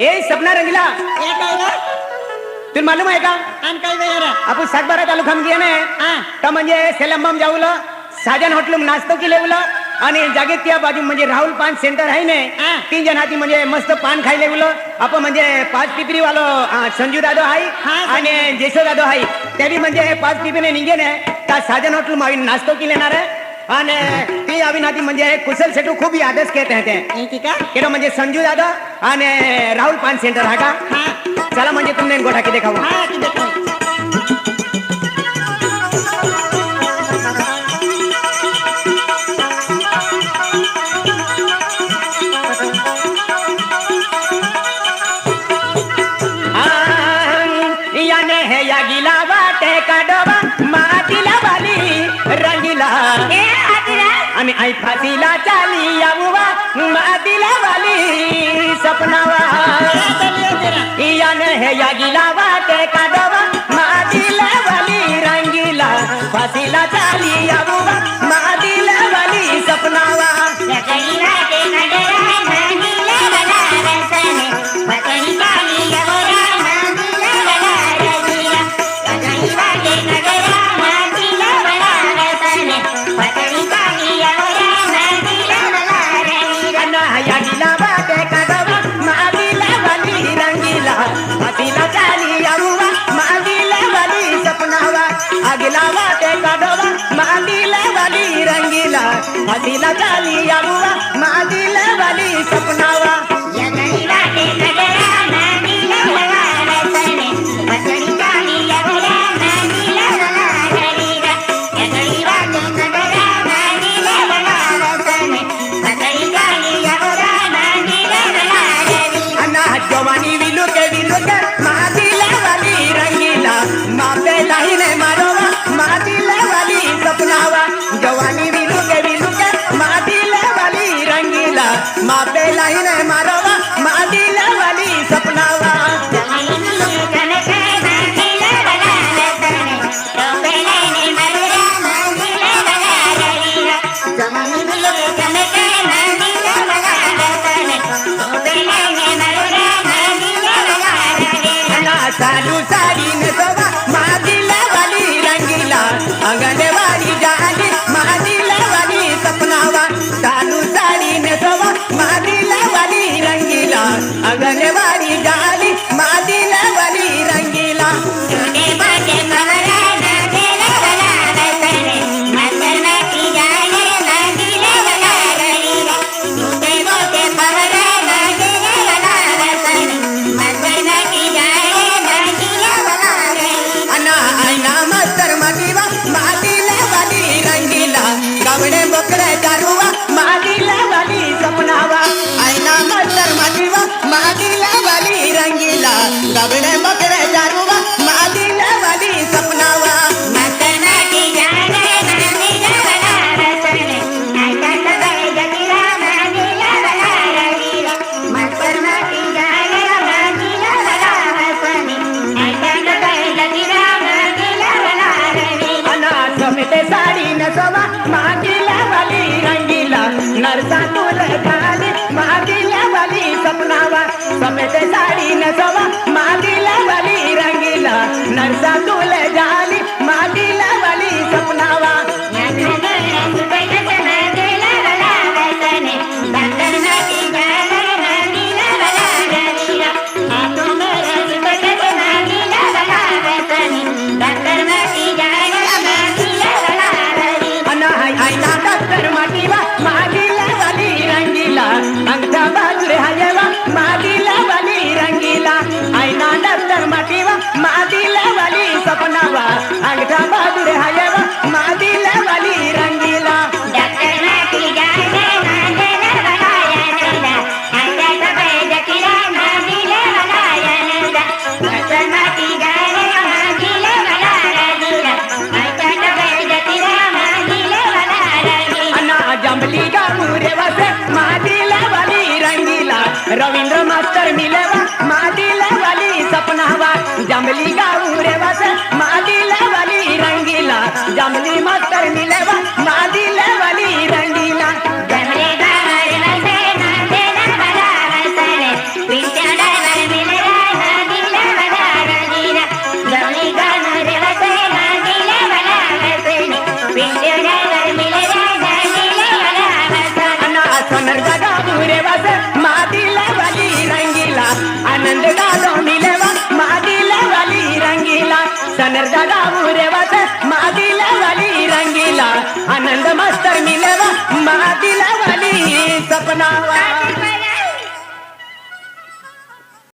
ए सपना रंगीला. काय? तुला मालूम आहे का? आम काय ग यार आपण सातबारा तालुका मध्ये ने हा. तर म्हणजे सेलंबम जाऊलं साजन होटल नाश्तो केलेलं आणि जागेत त्या बाजू म्हणजे राहुल पान सेंटर आहे ने हा. तीन जण हाती म्हणजे मस्त पान खायला गेलो आपण म्हणजे पाच पिपरी वालो संजू दादो आहे आणि जेसो दादो आहे. त्या बी म्हणजे पाच पिपरीने निघे ने त्या साजन होटल मा नाश्तो केलेणार आहे. आणि ती आम्ही नाती म्हणजे कुशल सेटू खूप यादच घेत आहे ते हे की का केलं म्हणजे संजू दादा आणि राहुल पान सेंटर हा का हा चला म्हणजे तुमने आणि आई फातीला चाली याबुवा मातीला बाली सपनावा. याने हे या गिला वाटे काढवा না জানি আমি अण्णा वाली रंगीला अंगणवाडी जाली वाली सपनावा साडू साडी नेसवा मादिला वाली रंगीला. अंगणवाडी रंगीला गावडे आपली गामुरे वासे. वाली रंगीला. रवींद्र मास्टर मिलेवा. मादीला वाली सपनावा. जमली गामुरे वासे. मादीला वाली रंगीला. जमली मास्टर मिलेवा. मादीला वाली रंगीला. जमली गावारे वसे नांदेला बला वसने. हुरेवाचा मादिला वाली रंगीला. आनंद मास्तर मिलवा मादिला वाली सपनावा.